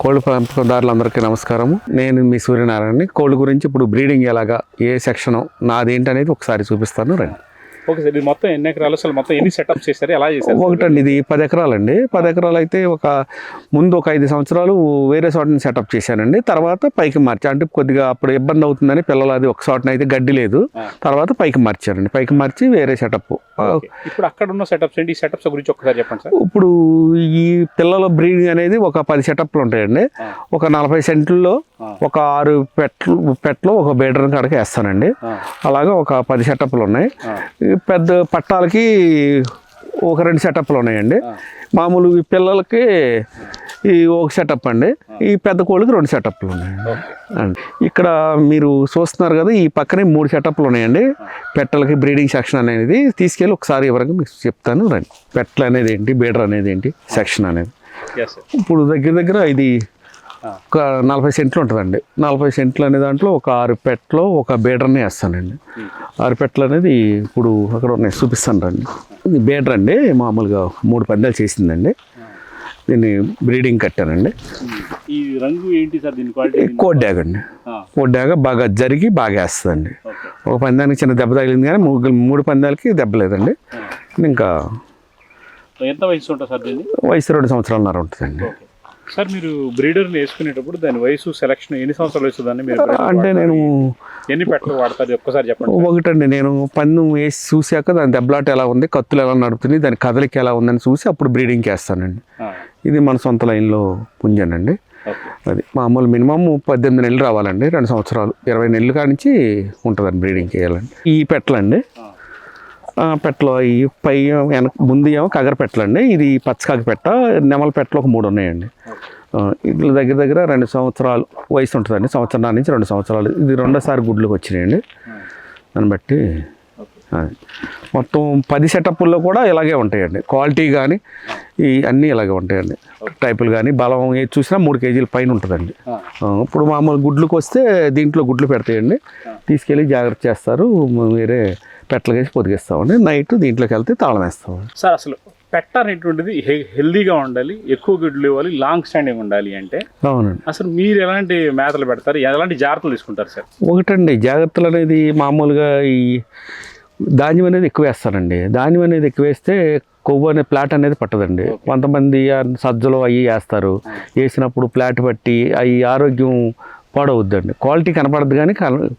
కోళ్ళ పెంపకందారులందరికీ నమస్కారము. నేను మీ సూర్యనారాయణని. కోళ్ళ గురించి ఇప్పుడు బ్రీడింగ్ ఎలాగా ఏ సెక్షన్ నాదేంటి అనేది ఒకసారి చూపిస్తాను రండి. ఓకే సార్ ఇది మొత్తం ఎన్ని ఎకరాలు? అసలు మొత్తం ఎన్ని సెటప్స్ చేశారు? ఎలా చేశారు ఒకటండి ఇది పది ఎకరాలండి. పది ఎకరాలు అయితే ఒక ముందు ఒక ఐదు సంవత్సరాలు వేరే చోటని సెటప్ చేశానండి. తర్వాత పైకి మార్చా. అంటే కొద్దిగా అప్పుడు ఇబ్బంది అవుతుందని పిల్లలు అది ఒక చోటన అయితే గడ్డి లేదు. తర్వాత పైకి మార్చారండి. పైకి మార్చి వేరే సెటప్. ఇప్పుడు అక్కడ ఉన్న సెటప్స్ ఏంటి? ఈ సెటప్స్ గురించి ఒక్కసారి చెప్పండి సార్. ఇప్పుడు ఈ పిల్లల బ్రీడింగ్ అనేది ఒక పది సెటప్లు ఉంటాయండి. ఒక నలభై సెంట్లలో. ఒక ఆరు పెట్లు పెట్లో ఒక బేడర్ కాడకి వేస్తానండి. అలాగా ఒక పది సెటప్లు ఉన్నాయి. పెద్ద పట్టాలకి ఒక రెండు సెటప్లు ఉన్నాయండి. మామూలు ఈ పిల్లలకి ఈ ఒక సెటప్ అండి ఈ పెద్ద కోళ్ళకి రెండు సెటప్లు ఉన్నాయండి. అండి ఇక్కడ మీరు చూస్తున్నారు కదా ఈ పక్కనే మూడు సెటప్లు ఉన్నాయండి పెట్టలకి బ్రీడింగ్ సెక్షన్ అనేది తీసుకెళ్ళి ఒకసారి వివరంగా మీకు చెప్తాను రండి పెట్టలు అనేది ఏంటి బీడర్ అనేది ఏంటి సెక్షన్ అనేది. ఇప్పుడు దగ్గర దగ్గర ఇది. ఒక నలభై సెంట్లు ఉంటుందండి. నలభై సెంట్లు అనే దాంట్లో ఒక ఆరు పెట్టలో ఒక బీడర్ని వేస్తానండి. ఆరు పెట్టలు అనేది ఇప్పుడు అక్కడ ఉన్నాయి చూపిస్తాను రండి. ఇది బీడర్ అండి మామూలుగా మూడు పందాలు చేసిందండి. దీన్ని బ్రీడింగ్ కట్టానండి. ఈ రంగు ఏంటి సార్ దీని క్వాలిటీ కోడ్డాగ్ అండి. కోడ్డాగ బాగా జరిగి బాగా వేస్తుందండి. ఒక పందానికి చిన్న దెబ్బ తగిలింది కానీ మూడు మూడు పందాలకి దెబ్బ లేదండి. ఇంకా ఎంత వయసు ఉంటుంది సార్ వయసు రెండు సంవత్సరాలన్నర ఉంటుందండి. సార్ మీరు బ్రీడర్ని వేసుకునేటప్పుడు దాని వయసు సెలక్షన్ ఎన్ని సంవత్సరాలు వయసు దాన్ని మీరు అంటే నేను? ఎన్ని పెట్టలు వాడతారు? ఒక్కసారి చెప్పండి ఒకటండి నేను పందెం వేసి చూశాక దాని దెబ్బలాట ఎలా ఉంది కత్తులు ఎలా నడుపుతుంది దాని కదలిక ఎలా ఉందని చూసి అప్పుడు బ్రీడింగ్కి వేస్తానండి ఆ, ఇది మన సొంత లైన్లో పుంజానండి. అది మామూలు మినిమం పద్దెనిమిది నెలలు రావాలండి రెండు సంవత్సరాలు. ఇరవై నెలలు కానించి ఉంటుందండి బ్రీడింగ్ చేయాలండి. ఈ పెట్టలండి పెట్టలో ఈ పై వెనక ముందు ఏమో కగర పెట్టలండి ఇది పచ్చకాకి పెట్ట నెమల పెట్టలు ఒక మూడు ఉన్నాయండి. ఇట్ల దగ్గర దగ్గర రెండు సంవత్సరాలు వయసు ఉంటుందండి. సంవత్సరం నుంచి రెండు సంవత్సరాలు. ఇది రెండోసారి గుడ్లకు వచ్చినాయండి. దాన్ని బట్టి. మొత్తం పది సెటప్ల్లో కూడా ఇలాగే ఉంటాయండి. క్వాలిటీ కానీ ఈ అన్నీ ఇలాగే ఉంటాయండి. టైపులు కానీ బలం ఏది చూసినా మూడు కేజీల పైన ఉంటుందండి. ఇప్పుడు మామూలు గుడ్లకు వస్తే దీంట్లో గుడ్లు పెడతాయండి. తీసుకెళ్ళి జాగ్రత్త చేస్తారు. వేరే పెట్టలకేసి పొదిగిస్తామండి. నైట్ దీంట్లోకి వెళ్తే తాళం వేస్తామండి. సార్ అసలు పెట్ట అనేటువంటిది హె- హెల్దీగా ఉండాలి ఎక్కువ గుడ్లు ఇవ్వాలి లాంగ్ స్టాండింగ్ ఉండాలి అంటే అవునండి. అసలు మీరు ఎలాంటి మేతలు పెడతారు? ఎలాంటి జాగ్రత్తలు తీసుకుంటారు సార్? ఒకటండి జాగ్రత్తలు అనేది మామూలుగా ఈ ధాన్యం అనేది ఎక్కువ వేస్తారండి. ధాన్యం అనేది ఎక్కువ వేస్తే కొవ్వు అనే ప్లాట్ అనేది పట్టదండి. కొంతమంది సజ్జలు అవి వేస్తారు. వేసినప్పుడు ప్లాట్ పట్టి అవి ఆరోగ్యం పాడవద్దండి. క్వాలిటీ కనపడదు కానీ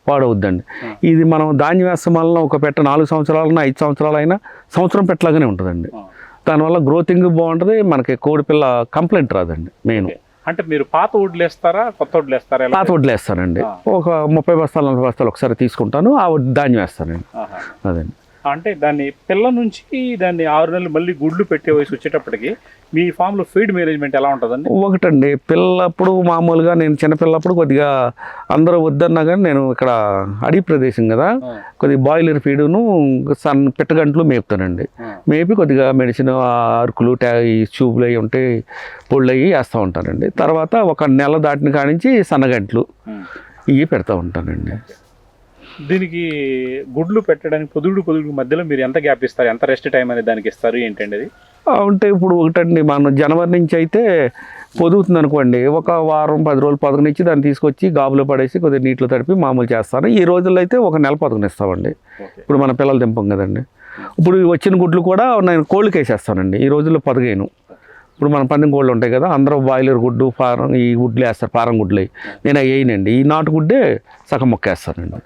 పాడవద్దండి. ఇది మనం ధాన్యం వేస్తాం వలన ఒక పెట్ట నాలుగు సంవత్సరాలైనా ఐదు సంవత్సరాలైనా సంవత్సరం పెట్టలాగానే ఉంటుందండి. దానివల్ల గ్రోతింగ్ బాగుంటుంది మనకి కోడి పిల్ల కంప్లైంట్ రాదండి మెయిన్. అంటే మీరు పాత వడ్లు వేస్తారా కొత్త వడ్లు వేస్తారా? పాత వడ్లు వేస్తానండి. ఒక ముప్పై బస్తాలు నలభై బస్తాలు ఒకసారి తీసుకుంటాను ఆ వడ్లు ధాన్యం వేస్తానండి. అదండి. అంటే దాన్ని పిల్ల నుంచి దాన్ని ఆరు నెలలు మళ్ళీ గుడ్లు పెట్టే వయసు వచ్చేటప్పటికి మీ ఫామ్లో ఫీడ్ మేనేజ్మెంట్ ఎలా ఉంటుందండి? ఒకటండి పిల్లప్పుడు మామూలుగా నేను చిన్నపిల్లప్పుడు కొద్దిగా అందరూ వద్దన్నా కానీ నేను ఇక్కడ అడవి ప్రదేశం కదా కొద్దిగా బాయిలర్ ఫీడును సన్ పిట్టగంటలు మేపుతానండి. మేపి కొద్దిగా మెడిసిన్ అరుకులు ట్యా ట్యూబ్లు అవి ఉంటాయి పొళ్ళు అవి వేస్తూ ఉంటానండి. తర్వాత ఒక నెల దాటిన కానించి సన్నగంటలు. ఇవి పెడతా ఉంటానండి. దీనికి గుడ్లు పెట్టడానికి పొదుగుడు పొదుగుడు మధ్యలో మీరు ఎంత గ్యాప్ ఇస్తారు? ఎంత రెస్ట్ టైం అనేది దానికి ఇస్తారు? ఏంటండి అది? అంటే ఇప్పుడు ఒకటండి మన జనవరి నుంచి అయితే పొదుగుతుంది అనుకోండి. ఒక వారం పది రోజులు పదకొనిచ్చి దాన్ని తీసుకొచ్చి గాబులో పడేసి కొద్దిగా నీటిలో తడిపి మామూలు చేస్తాను. ఈ రోజుల్లో అయితే ఒక నెల పదకొనిస్తామండి ఇప్పుడు మన పిల్లలు దింపం కదండి. ఇప్పుడు వచ్చిన గుడ్లు కూడా నేను కోళ్ళకి వేసేస్తానండి. ఈ రోజుల్లో పదిహేను. ఇప్పుడు మన పందెం కోళ్ళు ఉంటాయి కదా అందరూ బాయిలర్ గుడ్డు ఫారం ఈ గుడ్లు వేస్తారు ఫారం గుడ్లు. నేను అవి వేయనండి. ఈ నాటు గుడ్డే సగం మొక్క వేస్తానండి.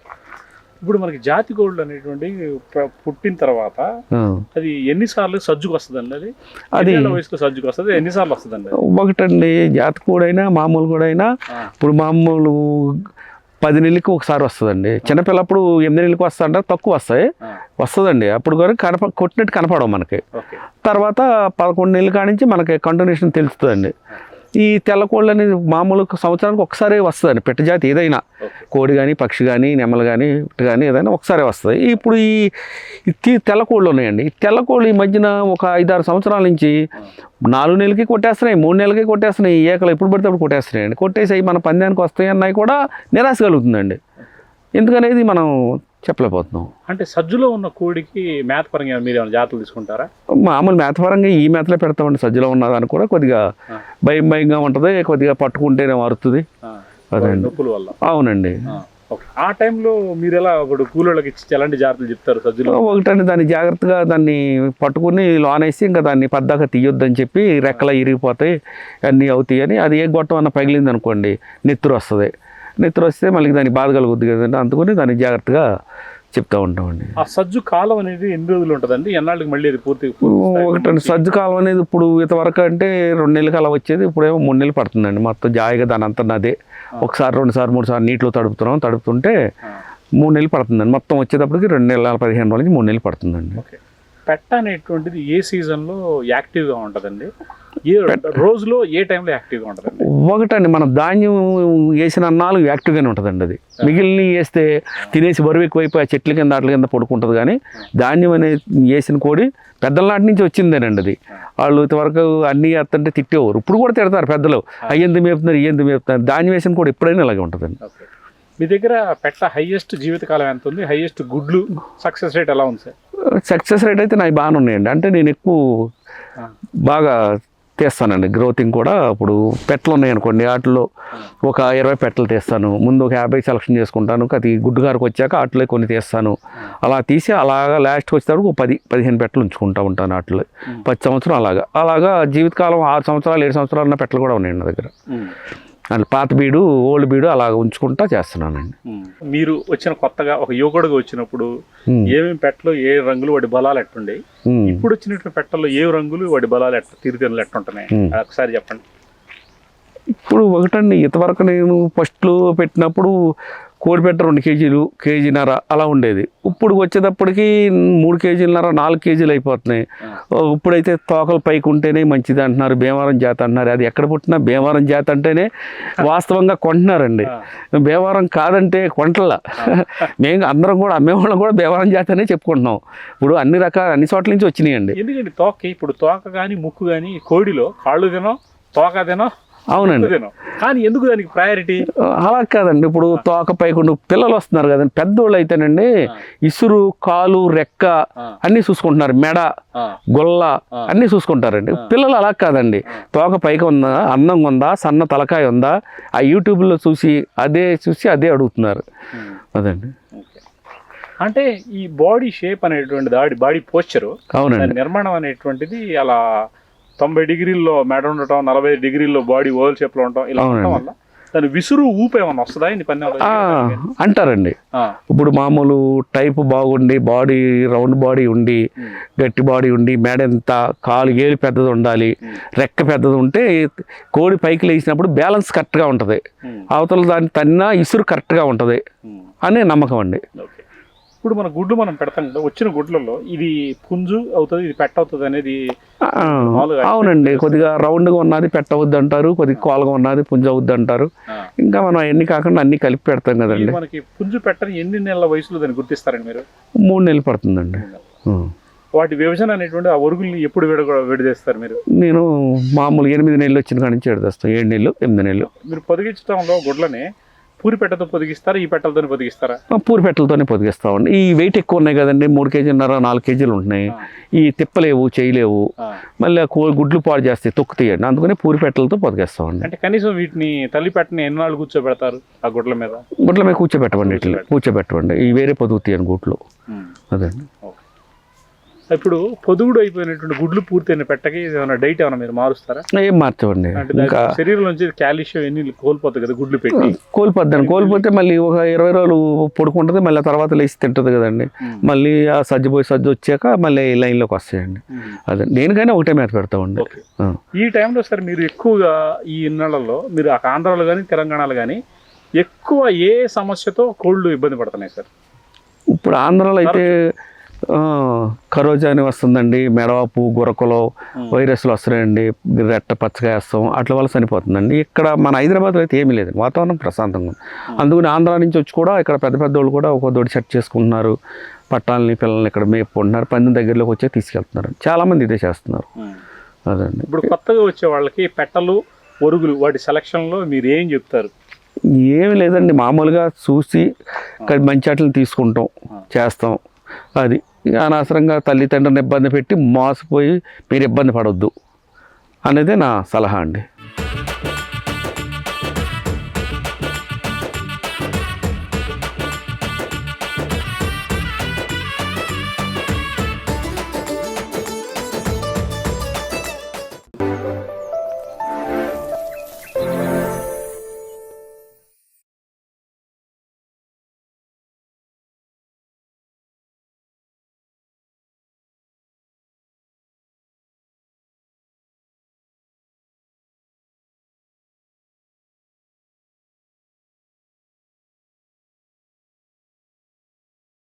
ఇప్పుడు మనకి జాతి కోళ్ళు అనేటువంటి పుట్టిన తర్వాత. అది ఎన్నిసార్లు సజ్జుకు వస్తుందండి అది? అది- వయసులో సజ్జుకు వస్తుంది? ఎన్నిసార్లు వస్తుందండి? ఒకటండి జాతి కూడైనా మామూలు కూడా అయినా ఇప్పుడు మామూలు పది నెలలకి ఒకసారి వస్తుందండి. చిన్నపిల్లప్పుడు ఎనిమిది నెలలకి వస్తుందంటే తక్కువ వస్తాయి. వస్తుందండి. అప్పుడు కూడా కనప కొట్టినట్టు కనపడవు మనకి. తర్వాత పదకొండు నెలల కానించి మనకి కంటిన్యూషన్ తెలుస్తుందండి. ఈ తెల్లకోళ్ళు అనేది మామూలు సంవత్సరానికి ఒకసారి వస్తుందండి. పెట్ట జాతి ఏదైనా. కోడి కానీ పక్షి కానీ నెమలు కానీ ఇటు కానీ ఏదైనా ఒకసారి వస్తుంది. ఇప్పుడు ఈ ఈ తి- తెల్లకోళ్ళు ఉన్నాయండి. ఈ తెల్లకోళ్ళు ఈ మధ్యన ఒక ఐదారు సంవత్సరాల నుంచి నాలుగు నెలలకి కొట్టేస్తున్నాయి మూడు నెలలకి కొట్టేస్తున్నాయి. ఈ ఏకలు ఎప్పుడు పడితే అప్పుడు కొట్టేస్తున్నాయండి. కొట్టేసి మన పందానికి వస్తాయి అన్నవి కూడా నిరాశ కలుగుతుందండి. ఎందుకనేది మనం చెప్పలేకపోతున్నాం. అంటే సజ్జులో ఉన్న కోడికి మేత పరంగా మీరు ఏమైనా జాగ్రత్తలు తీసుకుంటారా? మామూలు మేతపరంగా ఈ మేతలే పెడతామండి. సజ్జలో ఉన్నదాన్ని కూడా కొద్దిగా. భయం భయంగా ఉంటుంది కొద్దిగా పట్టుకుంటేనే మారుతుంది. అదండి. నొప్పుల వల్ల. అవునండి. ఆ, టైంలో మీరు ఎలా ఇప్పుడు కూలోళ్ళకి ఇచ్చి ఎలాంటి జాగ్రత్తలు చెప్తారు సజ్జులో? ఒకటండి దాన్ని జాగ్రత్తగా దాన్ని పట్టుకుని లోనేసి ఇంకా దాన్ని పద్దాక తీయొద్దని చెప్పి రెక్కల ఇరిగిపోతాయి అన్నీ అవుతాయి అని అది ఏ గొట్టం అన్న పగిలింది అనుకోండి నెత్తురు వస్తుంది. నెత్తురు వస్తే మళ్ళీ దానికి బాధ కలుగుద్ది కదండి. అందుకని దాన్ని జాగ్రత్తగా చెప్తా ఉంటామండి. ఆ సజ్జు కాలం అనేది ఎన్ని రోజులు ఉంటుందండి? ఎన్నాళ్ళకి మళ్ళీ అది పూర్తి ఒకటండి సజ్జు కాలం అనేది ఇప్పుడు ఇంతవరకు అంటే రెండు నెలలకి అలా వచ్చేది. ఇప్పుడేమో మూడు నెలలు పడుతుందండి. మొత్తం జాయిగా దాని అంతా అదే ఒకసారి రెండు సార్లు మూడు సార్లు నీటిలో తడుపుతున్నాం. తడుపుతుంటే మూడు నెలలు పడుతుందండి. మొత్తం వచ్చేటప్పటికి రెండు నెలల పదిహేను రోజుల నుంచి మూడు నెలలు పడుతుందండి. ఓకే. పెట్ట అనేటువంటిది ఏ సీజన్లో యాక్టివ్గా ఉంటుందండి? ఏ రోజులో ఏ టైంలో యాక్టివ్గా ఉంటుందండి? ఒకటండి మన ధాన్యం వేసిన అన్నాలు యాక్టివ్గానే ఉంటుందండి అది మిగిలిన వేస్తే తినేసి బరువు ఎక్కువైపోయి ఆ చెట్ల కింద అట్ల కింద పడుకుంటుంది కానీ ధాన్యం అనేది వేసిన కోడి పెద్దల నాటి నుంచి వచ్చిందేనండి అది వాళ్ళు ఇంతవరకు అన్నీ వేస్తుంటే తిట్టేవారు. ఇప్పుడు కూడా తిడతారు పెద్దలు. అయ్యింది మేపుతున్నారు ఇయ్యంది మేపుతున్నారు? ధాన్యం వేసిన కూడా ఎప్పుడైనా ఇలాగే ఉంటుందండి. మీ దగ్గర పెట్ట హైయెస్ట్ జీవితకాలం ఎంత ఉంది? హైయెస్ట్ గుడ్లు సక్సెస్ రేట్ ఎలా ఉంది సార్ సక్సెస్ రేట్ అయితే నాకు బాగానే ఉన్నాయండి. అంటే నేను ఎక్కువ బాగా తీస్తానండి. గ్రోతింగ్ కూడా ఇప్పుడు పెట్టలు ఉన్నాయి అనుకోండి. వాటిలో ఒక ఇరవై పెట్టలు తీస్తాను. ముందు ఒక యాభై సెలక్షన్ చేసుకుంటాను. అది గుడ్డుగారికి వచ్చాక వాటిలో కొన్ని తీస్తాను. అలా తీసి అలాగా లాస్ట్కి వచ్చేటప్పుడు ఒక పది పదిహేను పెట్టలు ఉంచుకుంటా ఉంటాను వాటిలో. పది సంవత్సరం అలాగా. అలాగా జీవితకాలం ఆరు సంవత్సరాలు ఏడు సంవత్సరాలు ఉన్న పెట్టలు కూడా ఉన్నాయండి నా దగ్గర. అంటే పాత బీడు ఓల్డ్ బీడు అలాగ ఉంచుకుంటా చేస్తున్నానండి. మీరు వచ్చిన కొత్తగా ఒక యువకుడుగా వచ్చినప్పుడు ఏమేమి పెట్టలు ఏ రంగులు వాటి బలాలు ఎట్టుండే. ఇప్పుడు వచ్చినటువంటి పెట్టల్లో ఏ రంగులు వాటి బలాలు ఎట్ట తీరుతెన్నులు ఎట్టుంటున్నాయి? ఒకసారి చెప్పండి. ఇప్పుడు ఒకటండి ఇంతవరకు నేను ఫస్ట్లో పెట్టినప్పుడు కోడిపెట్ట రెండు కేజీలు కేజీన్నర అలా ఉండేది. ఇప్పుడు వచ్చేటప్పటికి మూడు కేజీలన్నర నాలుగు కేజీలు అయిపోతున్నాయి. ఇప్పుడైతే తోకలు పైకి ఉంటేనే మంచిది అంటున్నారు. భీమవరం జాతి అంటున్నారు. అది ఎక్కడ పుట్టినా భీమవరం జాతి అంటేనే వాస్తవంగా కొంటున్నారండి. భీమవరం కాదంటే కొంటల. మేము అందరం కూడా అమ్మేవాళ్ళం కూడా భీమవరం జాతి అనే చెప్పుకుంటున్నాం. ఇప్పుడు అన్ని రకాల అన్ని చోట్ల నుంచి వచ్చినాయండి. ఎందుకంటే తోక ఇప్పుడు తోక కానీ ముక్కు కానీ కోడిలో కాళ్ళు తినో తోక తినో అవునండి. కానీ ఎందుకు దానికి ప్రయారిటీ అలా కాదండి. ఇప్పుడు తోక పైకుండు పిల్లలు వస్తున్నారు కదండి. పెద్దోళ్ళు అయితేనండి ఇసురు కాలు రెక్క అన్నీ చూసుకుంటున్నారు. మెడ గొల్ల అన్నీ చూసుకుంటారండి. పిల్లలు అలా కాదండి. తోక పైకి ఉందా అందంగా ఉందా సన్న తలకాయ ఉందా ఆ యూట్యూబ్లో చూసి అదే చూసి అదే అడుగుతున్నారు. అదండి. అంటే ఈ బాడీ షేప్ అనేటువంటిది ఆడి బాడీ పోస్చరు అవునండి. నిర్మాణం అనేటువంటిది అలా తొంభై డిగ్రీల్లో మెడ ఉండటం నలభై డిగ్రీల్లో బాడీ ఓవల్ షేప్లో ఉండటం ఇలా ఉండటం. వల్ల దాని విసురు ఊపు ఏమన్నా వస్తుందా? ఇన్ని పని అంటారండి. ఇప్పుడు మామూలు టైప్ బాగుండి బాడీ రౌండ్ బాడీ ఉండి గట్టి బాడీ ఉండి మెడ ఎంత కాలు ఏలు పెద్దది ఉండాలి రెక్క పెద్దది ఉంటే కోడి పైకి లేచినప్పుడు బ్యాలెన్స్ కరెక్ట్గా ఉంటుంది. అవతల దాన్ని తన్నా ఇసురు కరెక్ట్గా ఉంటుంది అనే నమ్మకం అండి. ఇప్పుడు మన గుడ్లు మనం పెడతాం కదా వచ్చిన గుడ్లలో ఇది పుంజు అవుతుంది ఇది పెట్ట అవుతుంది అనేది అవునండి. కొద్దిగా రౌండ్గా ఉన్నది పెట్టవద్దు అంటారు కొద్దిగా కోలగా ఉన్నది పుంజ అవుద్ది అంటారు. ఇంకా మనం అన్ని కాకుండా అన్ని కలిపి పెడతాం కదండి. మనకి పుంజు పెట్టని ఎన్ని నెలల వయసులో దాన్ని గుర్తిస్తారండి మీరు? మూడు నెలలు పడుతుందండి. వాటి విభజన అనేటువంటి ఆ ఒరుగుల్ని ఎప్పుడు విడ విడదీస్తారు మీరు? నేను మామూలు ఎనిమిది నెలలు వచ్చిన కాడి నుంచి ఎడదేస్తాను ఏడు నెలలు ఎనిమిది నెలలు. మీరు పొదిగించడంలో గుడ్లని పూరి పెట్టతో పొదిగిస్తారా? ఈ పెట్టలతో పొదిగిస్తారా? పూరి పెట్టలతోనే పొదిగిస్తామండి. ఈ వెయిట్ ఎక్కువ ఉన్నాయి కదండి మూడు కేజీన్నర నాలుగు కేజీలు ఉంటున్నాయి. ఈ తిప్పలేవు చేయలేవు. మళ్ళీ గుడ్లు పాడు చేస్తాయి తొక్కుతాయండి అందుకని పూరి పెట్టలతో పొదిగేస్తామండి. అంటే కనీసం వీటిని తల్లి పెట్టని ఎన్నాళ్ళు కూర్చోబెడతారు ఆ గుడ్ల మీద? గుడ్ల మీద కూర్చోబెట్టమండి ఇట్లా కూర్చోబెట్టమండి. ఈ వేరే పొదుగుతాయండి గుట్లు అదండి ఇప్పుడు పొదుగుడు అయిపోయినటువంటి గుడ్లు పూర్తయిన పెట్టకి ఏమైనా డైట్ ఏమైనా మీరు మారుస్తారా? ఏం ఇంకా శరీరం నుంచి కాల్షియం ఎన్ని కోల్పోతుంది కదా గుడ్లు పెట్టి? కోల్పోద్దండి కోల్పోతే మళ్ళీ ఒక ఇరవై రోజులు పడుకుంటుంది మళ్ళీ ఆ తర్వాత లేచి తింటుంది కదండి. మళ్ళీ ఆ సజ్జ పోయి సజ్జ వచ్చాక మళ్ళీ లైన్లోకి వస్తాయండి. అదే దేనికైనా ఒకటే మేత పెడతామండి. ఈ టైంలో సార్ మీరు ఎక్కువగా ఈ ఇన్నాళ్ళలో మీరు ఆ ఆంధ్రాలో కానీ తెలంగాణలో కానీ ఎక్కువ ఏ సమస్యతో కోళ్ళు ఇబ్బంది పడుతున్నాయి సార్? ఇప్పుడు ఆంధ్రాలో అయితే ఆ, కరోజా అని వస్తుందండి. మెడవాపు గురకలో వైరస్లు వస్తున్నాయండి. రెట్ట పచ్చగా వేస్తాం. అట్ల వల్ల చనిపోతుందండి. ఇక్కడ మన హైదరాబాద్లో అయితే ఏమీ లేదు. వాతావరణం ప్రశాంతంగా ఉంది. అందుకని ఆంధ్ర నుంచి వచ్చి కూడా ఇక్కడ పెద్ద పెద్ద వాళ్ళు కూడా ఒక దొడి సెట్ చేసుకుంటున్నారు. పట్టాలని పిల్లల్ని ఇక్కడ మేపుకుంటున్నారు. పందెం దగ్గరలోకి వచ్చే తీసుకెళ్తున్నారు. చాలామంది ఇదే చేస్తున్నారు. అదండి ఇప్పుడు కొత్తగా వచ్చే వాళ్ళకి పెట్టలు ఒరుగులు వాటి సెలక్షన్లో మీరు ఏం చెప్తారు? ఏమి లేదండి. మామూలుగా చూసి మంచి వాటిని తీసుకుంటాం. చేస్తాం. అది. అనవసరంగా తల్లిదండ్రులను ఇబ్బంది పెట్టి మోసపోయి మీరు ఇబ్బంది పడవద్దు అనేది నా సలహా అండి.